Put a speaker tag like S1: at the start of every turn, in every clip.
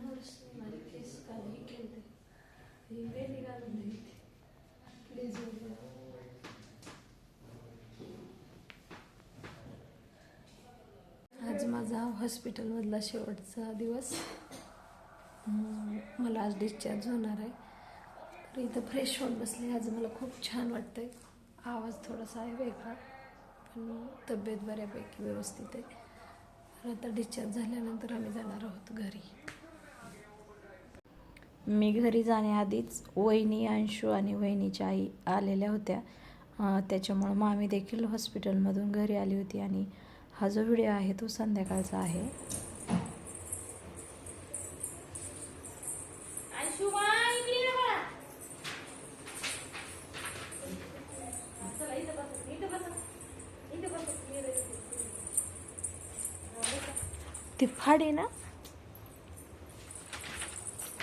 S1: Oh आज माझा हॉस्पिटलमधला शेवटचा दिवस. मला आज डिस्चार्ज होणार आहे. तर इथं फ्रेश होऊन बसले आज मला खूप छान वाटतं आहे आवाज थोडासा आहे वेगळा पण तब्येत बऱ्यापैकी व्यवस्थित आहे. तर आता डिस्चार्ज झाल्यानंतर आम्ही जाणार आहोत घरी.
S2: मी घरी जाण्याआधीच वहिनी अंशू आणि वहिनीच्या आई आलेल्या होत्या. त्याच्यामुळं मामी देखील हॉस्पिटलमधून घरी आली होती आणि हा जो व्हिडिओ आहे तो संध्याकाळचा आहे. ती फाडी ना?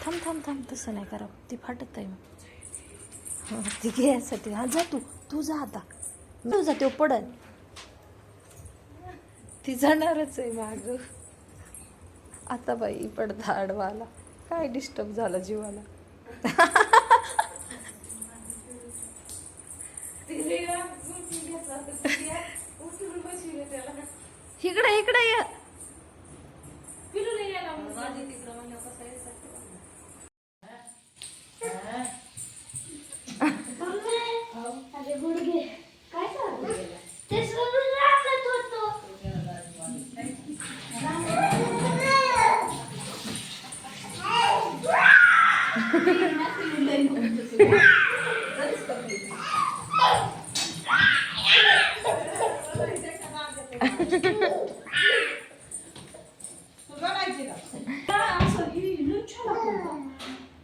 S2: थांब थांब थांब तसं नाही करा. ती फाटत आहे मग. हो, ती घ्यायसाठी. हा जा तू. तू जा आता. तू जा तो पडल.
S1: ती जाणारच आहे माग. आता बाई पडदा आडवाला. काय डिस्टर्ब झालं जीवाला?
S2: इकडे इकडे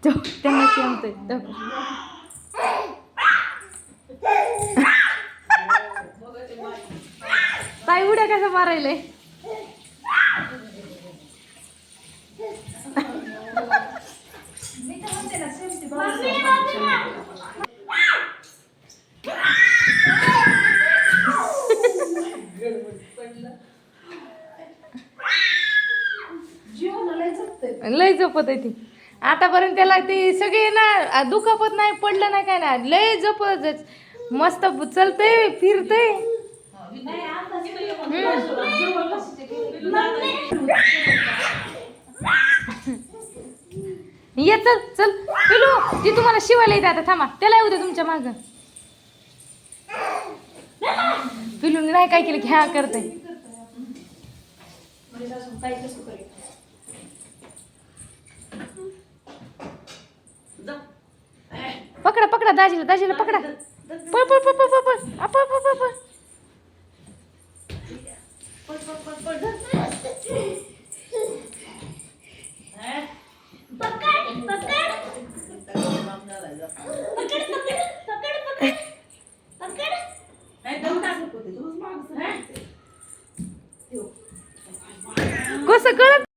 S3: तो
S2: त्यांना सांगतोय तो. ताई उड्या कसं मारायले लय जपत आहे ती आतापर्यंत त्याला ती सगळी ना दुखापत नाही पडलं नाही काय नाही. लय जपत आहे. मस्त चलतय फिरतय. ये चल चल. पिलू ती तुम्हाला शिवायला येते आता. थांबा. त्याला येऊ दे तुमच्या माग. पिलू नाही काय केलं घ्या करते पकडा दाजीला दाजीला पकडा. पळ पळ पळ पळ पळ पळ. पळ पळ पळ
S3: कसं कळत